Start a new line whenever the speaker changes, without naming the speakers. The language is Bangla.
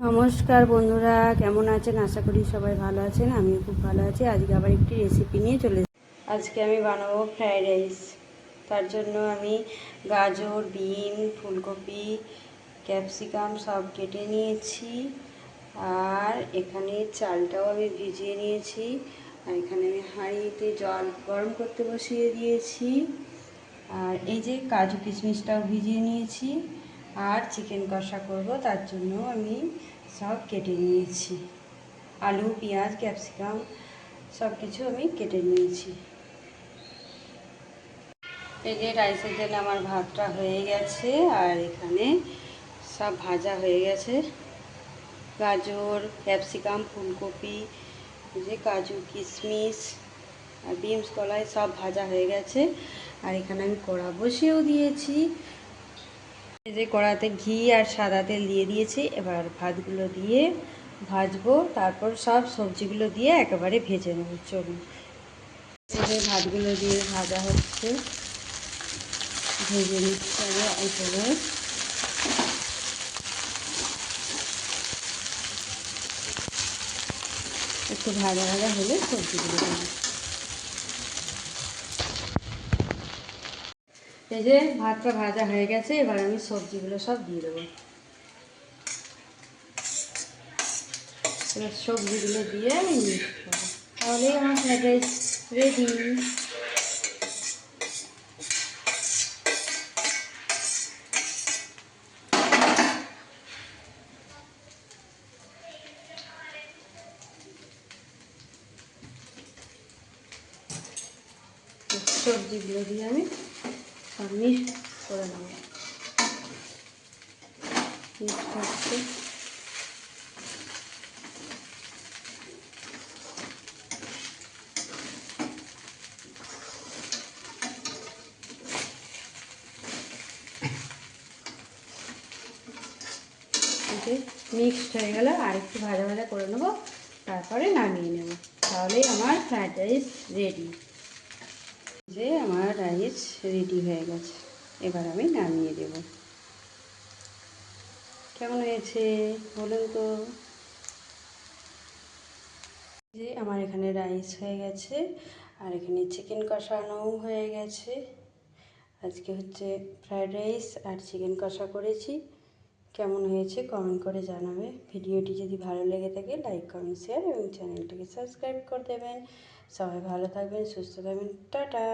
নমস্কার বন্ধুরা, কেমন আছেন? আশা করি সবাই ভালো আছেন, আমিও খুব ভালো আছি। আজকে আবার একটি রেসিপি নিয়ে চলে আজকে আমি বানাবো ফ্রাইড রাইস তার জন্য আমি গাজর, বিন, ফুলকপি ক্যাপসিকাম সব কেটে নিয়েছি। আর এখানে চালটাও আমি ভিজিয়ে নিয়েছি। আর এখানে আমি হাঁড়িতে জল গরম করতে বসিয়ে দিয়েছি। আর এই যে কাজু কিশমিশটাও ভিজিয়ে নিয়েছি। আর চিকেন কষা করব, তার জন্য আমি সব কেটে নিয়েছি। আলু, পেঁয়াজ, ক্যাপসিকাম সব কিছু আমি কেটে নিয়েছি। এই যে রাইসের জন্য আমার ভাতটা হয়ে গেছে, আর এখানে সব ভাজা হয়ে গেছে। গাজর, ক্যাপসিকাম, ফুলকপি যে কাজু, কিশমিশ আর বিনস, কলাই সব ভাজা হয়ে গেছে। আর এখানে আমি কড়া বসিয়েও দিয়েছি। এই যে কড়াতে ঘি আর সাদা তেল দিয়ে দিয়েছি, এবার ভাতগুলো দিয়ে ভাজবো, তারপর সব সবজিগুলো দিয়ে একেবারে ভেজে নেব, চলুন। ভাতগুলো দিয়ে ভাজা হচ্ছে। ভেজে নিচ্ছে অল্প। একটু ভাজা ভাজা হলে সবজিগুলো দেবো। এই যে ভাতটা ভাজা হয়ে গেছে, এবার আমি সবজিগুলো সব দিয়ে দেবো। এবার সবজিগুলো দিয়ে আমি মিক্স আমার রেডি সবজিগুলো দিয়ে আমি সব মিক্স করে নেব মিক্সড হয়ে গেলে আর একটু ভাজা ভাজা করে নেব, তারপরে নামিয়ে নেব। তাহলেই আমার ফ্রাইড রাইস রেডি যে আমার রাইস রেডি হয়ে গেছে। এবার আমি নামিয়ে দেব। কেমন হয়েছে? বলুন তো। যে আমার এখানে রাইস হয়ে গেছে, আর এখানে চিকেন কষানোও হয়ে গেছে। আজকে হচ্ছে ফ্রায়েড রাইস আর চিকেন কষা করেছি। কেমন হয়েছে কমেন্ট করে জানাবে। ভিডিওটি যদি ভালো লেগে থাকে লাইক কমেন্ট শেয়ার এবং চ্যানেলটিকে সাবস্ক্রাইব করে দেবেন। সবাই ভালো থাকবেন, সুস্থ থাকবেন। টাটা!